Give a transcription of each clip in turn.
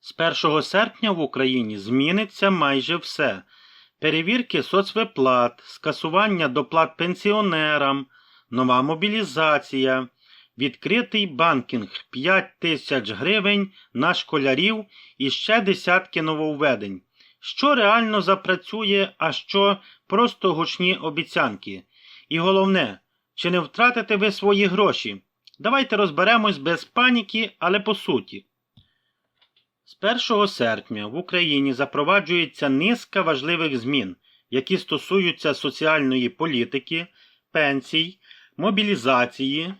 З 1 серпня в Україні зміниться майже все. Перевірки соцвиплат, скасування доплат пенсіонерам, нова мобілізація, відкритий банкінг 5 тисяч гривень на школярів і ще десятки нововведень. Що реально запрацює, а що просто гучні обіцянки. І головне, чи не втратите ви свої гроші? Давайте розберемось без паніки, але по суті. З 1 серпня в Україні запроваджується низка важливих змін, які стосуються соціальної політики, пенсій, мобілізації,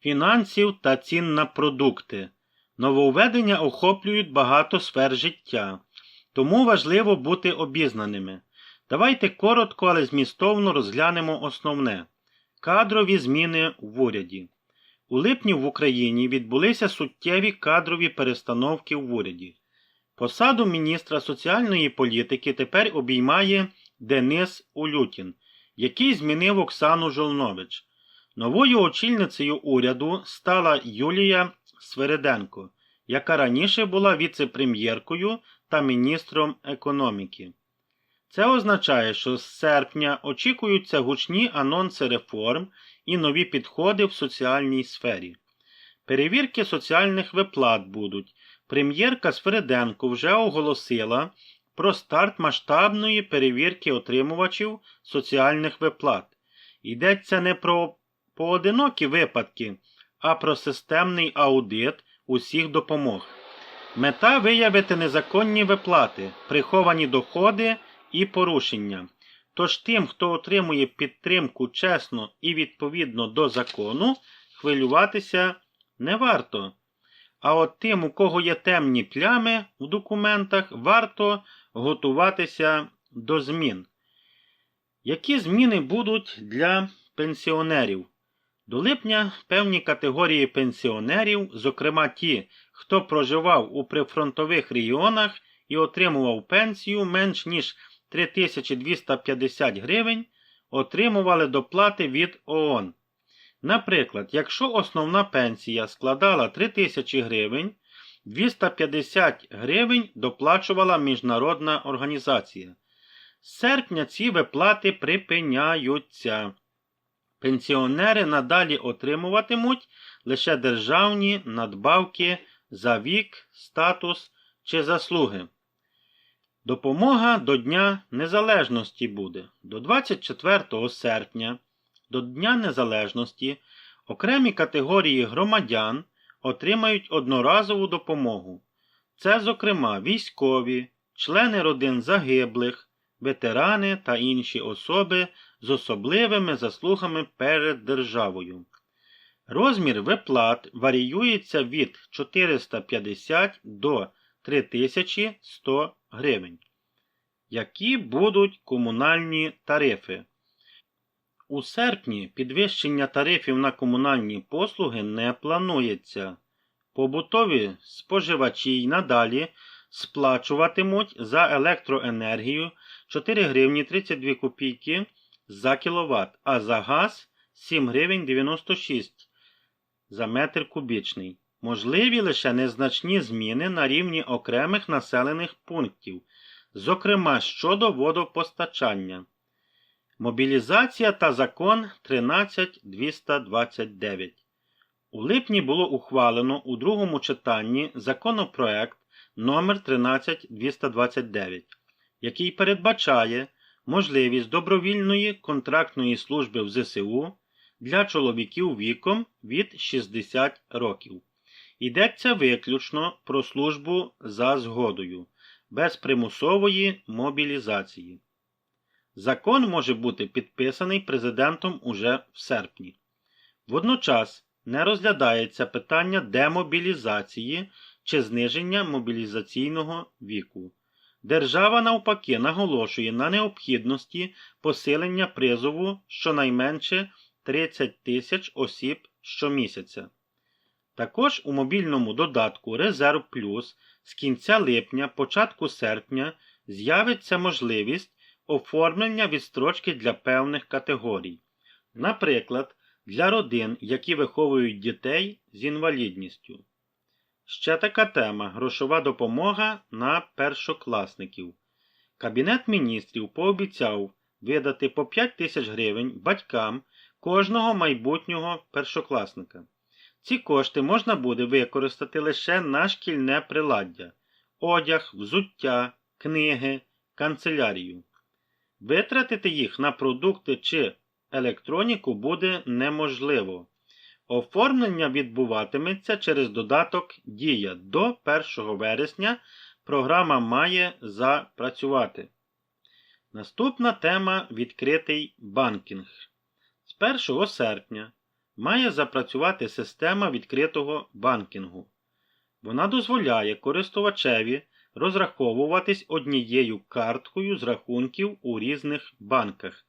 фінансів та цін на продукти. Нововведення охоплюють багато сфер життя, тому важливо бути обізнаними. Давайте коротко, але змістовно розглянемо основне кадрові зміни в уряді. У липні в Україні відбулися суттєві кадрові перестановки в уряді. Посаду міністра соціальної політики тепер обіймає Денис Улютін, який змінив Оксану Жолнович. Новою очільницею уряду стала Юлія Свереденко, яка раніше була віце-прем'єркою та міністром економіки. Це означає, що з серпня очікуються гучні анонси реформ і нові підходи в соціальній сфері. Перевірки соціальних виплат будуть. Прем'єрка Свереденко вже оголосила про старт масштабної перевірки отримувачів соціальних виплат. Йдеться не про поодинокі випадки, а про системний аудит усіх допомог. Мета виявити незаконні виплати, приховані доходи і порушення. Тож тим, хто отримує підтримку чесно і відповідно до закону, хвилюватися не варто. А от тим, у кого є темні плями в документах, варто готуватися до змін. Які зміни будуть для пенсіонерів? До липня певні категорії пенсіонерів, зокрема ті, хто проживав у прифронтових регіонах і отримував пенсію менш ніж 3250 гривень, отримували доплати від ООН. Наприклад, якщо основна пенсія складала 3000 гривень, 250 гривень доплачувала міжнародна організація. З серпня ці виплати припиняються. Пенсіонери надалі отримуватимуть лише державні надбавки за вік, статус чи заслуги. Допомога до Дня Незалежності буде. До 24 серпня, до Дня Незалежності, окремі категорії громадян отримають одноразову допомогу. Це, зокрема, військові, члени родин загиблих, ветерани та інші особи з особливими заслугами перед державою. Розмір виплат варіюється від 450 до 3100 гривень. Які будуть комунальні тарифи? У серпні підвищення тарифів на комунальні послуги не планується. Побутові споживачі й надалі сплачуватимуть за електроенергію 4 гривні 32 копійки за кіловат, а за газ 7 гривень 96 за метр кубічний. Можливі лише незначні зміни на рівні окремих населених пунктів, зокрема щодо водопостачання. Мобілізація та закон 13229. У липні було ухвалено у другому читанні законопроект номер 13229, який передбачає можливість добровільної контрактної служби в ЗСУ для чоловіків віком від 60 років. Йдеться виключно про службу за згодою, без примусової мобілізації. Закон може бути підписаний президентом уже в серпні. Водночас не розглядається питання демобілізації чи зниження мобілізаційного віку. Держава навпаки наголошує на необхідності посилення призову щонайменше 30 тисяч осіб щомісяця. Також у мобільному додатку Резерв Плюс з кінця липня, початку серпня з'явиться можливість оформлення відстрочки для певних категорій. Наприклад, для родин, які виховують дітей з інвалідністю. Ще така тема грошова допомога на першокласників. Кабінет міністрів пообіцяв видати по 5 тисяч гривень батькам кожного майбутнього першокласника. Ці кошти можна буде використати лише на шкільне приладдя, одяг, взуття, книги, канцелярію. Витратити їх на продукти чи електроніку буде неможливо. Оформлення відбуватиметься через додаток Дія. До 1 вересня програма має запрацювати. Наступна тема відкритий банкінг. З 1 серпня має запрацювати система відкритого банкінгу. Вона дозволяє користувачеві розраховуватись однією карткою з рахунків у різних банках.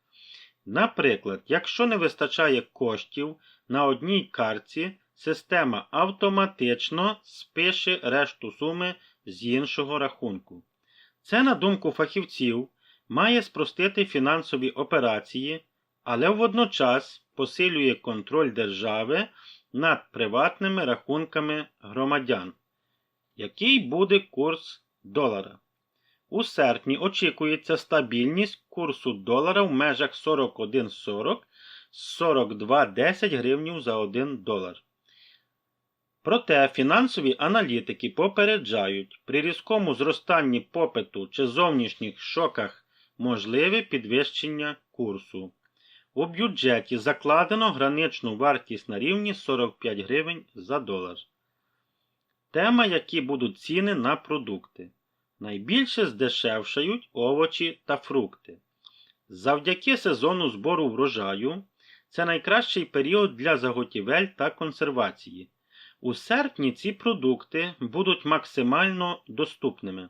Наприклад, якщо не вистачає коштів на одній картці, система автоматично спише решту суми з іншого рахунку. Це, на думку фахівців, має спростити фінансові операції, але водночас посилює контроль держави над приватними рахунками громадян. Який буде курс долара? У серпні очікується стабільність курсу долара в межах 41,40 42,10 гривнів за 1 долар. Проте фінансові аналітики попереджають, при різкому зростанні попиту чи зовнішніх шоках можливе підвищення курсу. У бюджеті закладено граничну вартість на рівні 45 гривень за долар. Тема, які будуть ціни на продукти. Найбільше здешевшають овочі та фрукти. Завдяки сезону збору врожаю це найкращий період для заготівель та консервації. У серпні ці продукти будуть максимально доступними.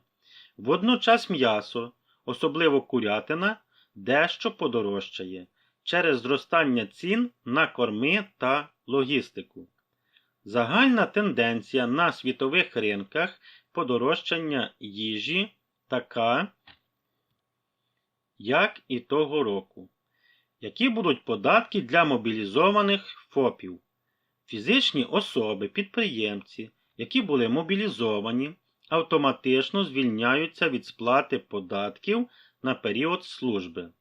Водночас м'ясо, особливо курятина, дещо подорожчає через зростання цін на корми та логістику. Загальна тенденція на світових ринках подорожчання їжі така, як і того року. Які будуть податки для мобілізованих ФОПів? Фізичні особи, підприємці, які були мобілізовані, автоматично звільняються від сплати податків на період служби.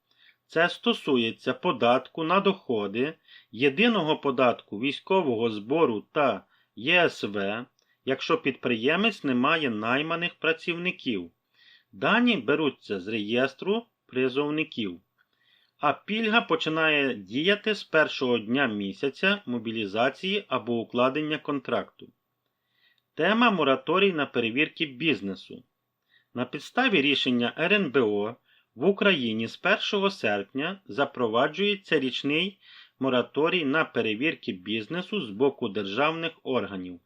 Це стосується податку на доходи, єдиного податку військового збору та ЄСВ, якщо підприємець не має найманих працівників. Дані беруться з реєстру призовників. А пільга починає діяти з першого дня місяця мобілізації або укладення контракту. Тема мораторій на перевірки бізнесу. На підставі рішення РНБО в Україні з 1 серпня запроваджується річний мораторій на перевірки бізнесу з боку державних органів.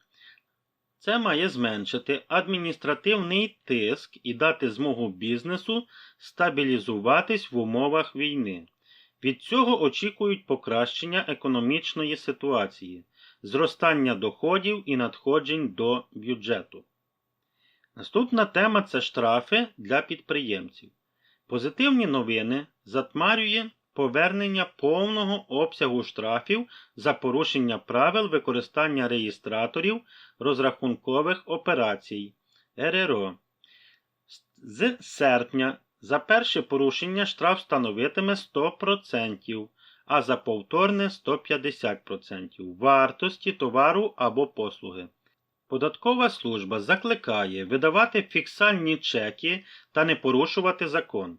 Це має зменшити адміністративний тиск і дати змогу бізнесу стабілізуватись в умовах війни. Від цього очікують покращення економічної ситуації, зростання доходів і надходжень до бюджету. Наступна тема це штрафи для підприємців. Позитивні новини затмарює повернення повного обсягу штрафів за порушення правил використання реєстраторів розрахункових операцій РРО. З серпня за перше порушення штраф становитиме 100%, а за повторне 150% вартості товару або послуги. Податкова служба закликає видавати фіксальні чеки та не порушувати закон.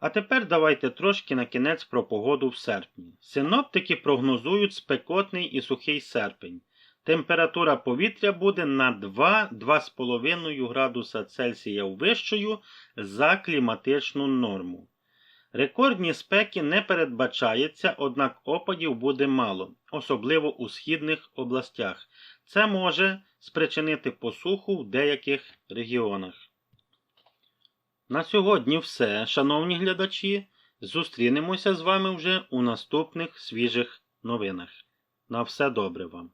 А тепер давайте трошки на кінець про погоду в серпні. Синоптики прогнозують спекотний і сухий серпень. Температура повітря буде на 2-2,5 градуса Цельсія вищою за кліматичну норму. Рекордні спеки не передбачається, однак опадів буде мало, особливо у східних областях. Це може спричинити посуху в деяких регіонах. На сьогодні все, шановні глядачі. Зустрінемося з вами вже у наступних свіжих новинах. На все добре вам!